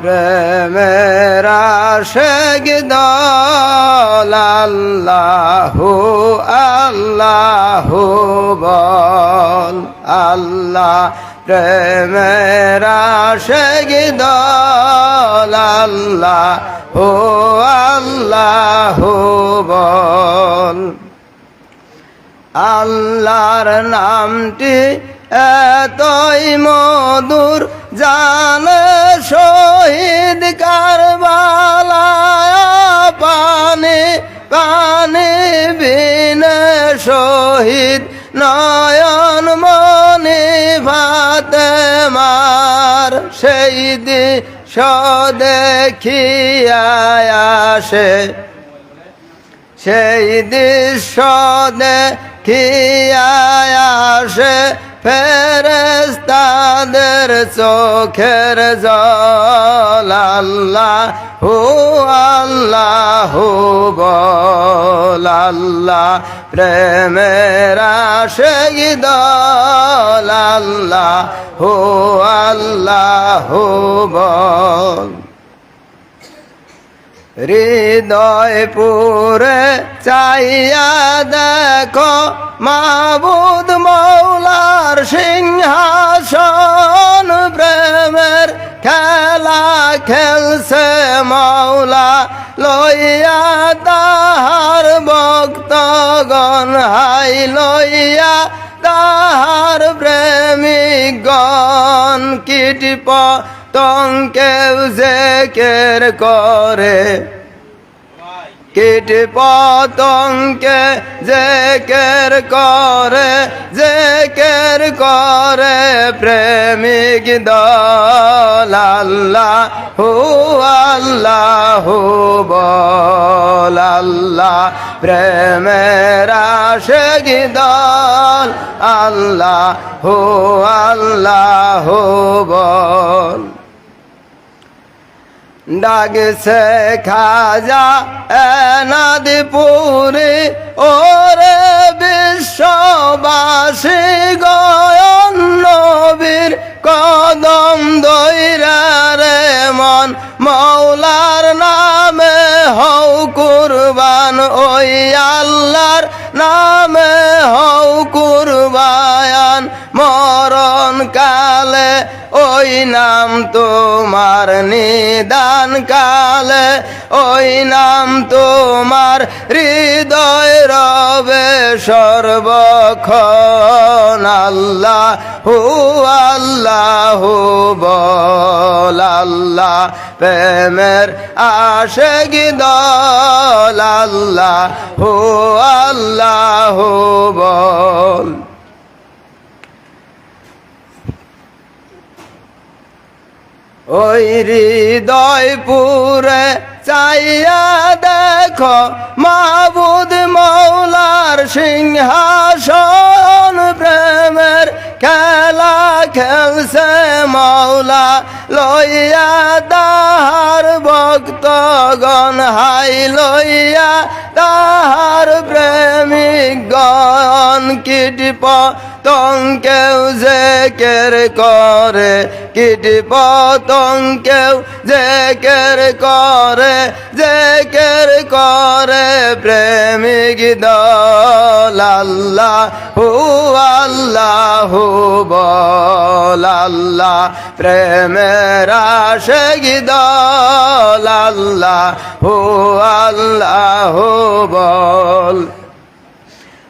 প্রেমের দল আল্লাহু আল্লাহু বল আল্লাহ প্রেমের দল আল্লাহু আল্লাহু বল। আল্লাহর নামটি এতই মধুর জানে শহীদ কারবালা পানি পানি বিনে শহীদ নয়ন মনি ভাতে মার। সেই দিশ দেখিয়া আসে। সেই দৃশ্য দেখিয়া আসে ফেরেস্তাদের চোখের জল আল্লাহ, হু আল্লাহ, হু বল আল্লাহ। প্রেমের আসে দল আল্লাহ, হু আল্লাহ, হু বল। হৃদয় পুরে চাইয়া দেখো মাবুদ খেলছে মাওলা লইয়া তাহার ভক্তগণ হাই লইয়া তাহার প্রেমিকগণ কীট তঙ্কেও যে কের করে। কীট পতঙ্কে যে কের করে যে কের প্রেমিক দল, আল্লাহ হু আল্লাহ হু বল, আল্লাহ প্রেমের আশেক আল্লাহ হু আল্লাহ হু বল। ডাকছে খাজা এনাদিপুরি, ওরে বিশ্ববাসী গয়ন নবীর কদম দৈরা রে মন। মৌলার নামে হও কুরবান ওই আল্লাহর নামে হও কুরবান মরণ কালে ওই নাম তোমার নিদান কালে ওই নাম তোমার হৃদয় রবে সর্বক্ষণ। আল্লাহ হু আল্লাহ বল, আল্লাহ প্রেমের আশে দল, আল্লাহ হু আল্লাহ বল। ওই হৃদয় পুরে চাইয়া দেখো মাবুদ মৌলার সিংহাসন প্রেমের খেলা খেলছে। মৌলা লইয়া তাহার ভক্তগণ, হাই লইয়া তাহার প্রেমিক গণ কীট পতঙ্কেও যে কের করে, কীট পতঙ্কেও যে কের করে, যে কের করে প্রেমিক দল, আল্লাহ, হু আল্লাহ। বল আল্লাহ প্রেমের আশেক দল আল্লাহ হু আল্লাহ বল।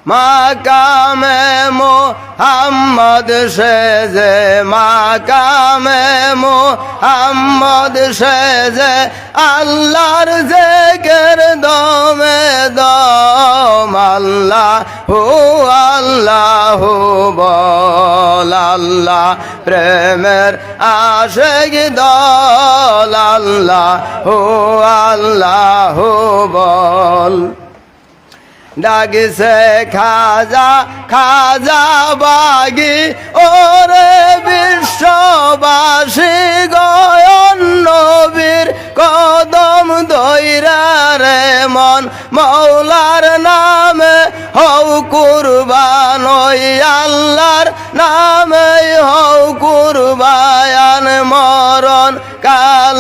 মাকামে মোহাম্মদ সেজে, মাকামে মোহাম্মদ সেজে, আল্লাহর জেকের দমে দম, আল্লাহ হু আল্লাহ বল, আল্লাহ প্রেমের আশেক দল, আল্লাহ হু আল্লাহ বল। ডাকছে খাজা খাজা বাগি, ওরে বিশ্ববাসী গয়ন নবীর কদম দৈরা রে মন, মৌলার নামে হও কুরবান আল্লাহর নামে হও কুরবান জীবন মরণ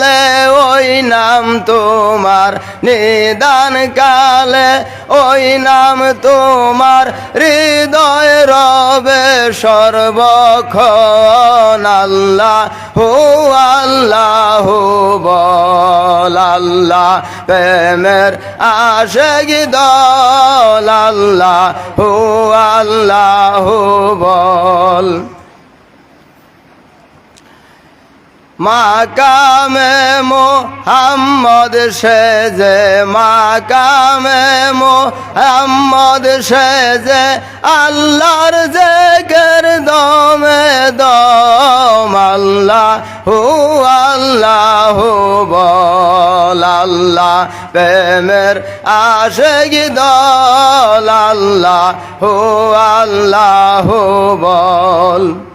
কালে, ওই নাম তোমার নিদান কালে, ওই নাম তোমার হৃদয় রবে সর্বক্ষণ। আল্লাহ হু আল্লাহ বল, আল্লাহ প্রেমের আশেক দল, আল্লাহ হু আল্লাহ বল। মাকামে মোহাম্মদ সেজে, মাকামে মোহাম্মদ সেজে, আল্লাহর জেগের দমে দম, আল্লাহ হু আল্লাহ বল, আল্লাহ প্রেমের আশেক দল, আল্লাহ হু আল্লাহ বল।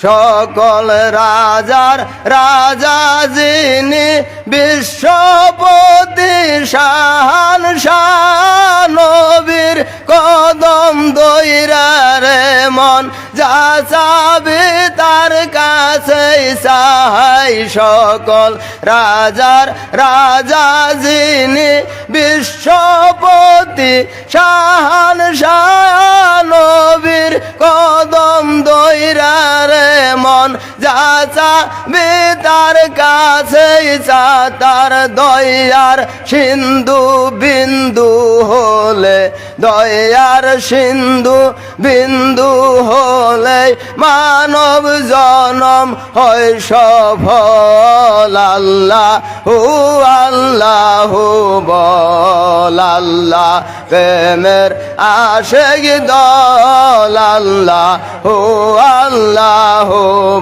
সকল রাজার রাজা যিনি বিশ্বপতি শাহান শাহনবীর কদম দৈরারে মন যা চাবি তার সাহাই সকল রাজার রাজা যিনি বিশ্বপতি শাহান নবীর কদম দৈরারে মন যাচা তার কাছে তার দয়ার সিন্ধু বিন্দু হলে দয়ার সিন্ধু বিন্দু হলে মানব জনম হয় সফল। আল্লাহ হু আল্লাহ বল আল্লাহ। প্রেমের আশেক দল আল্লাহ হো আল্লাহ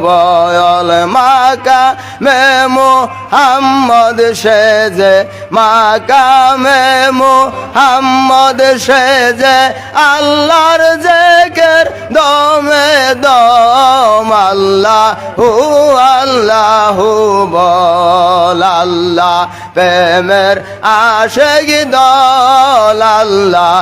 বল মাকা মেমো হাম্মদ সেজে মাকা মেমো হাম্মদ সেজে আল্লাহর জেকের দমে দম আল্লাহ হু আল্লাহ বল আল্লাহ প্রেমের আশেক দল আল্লাহ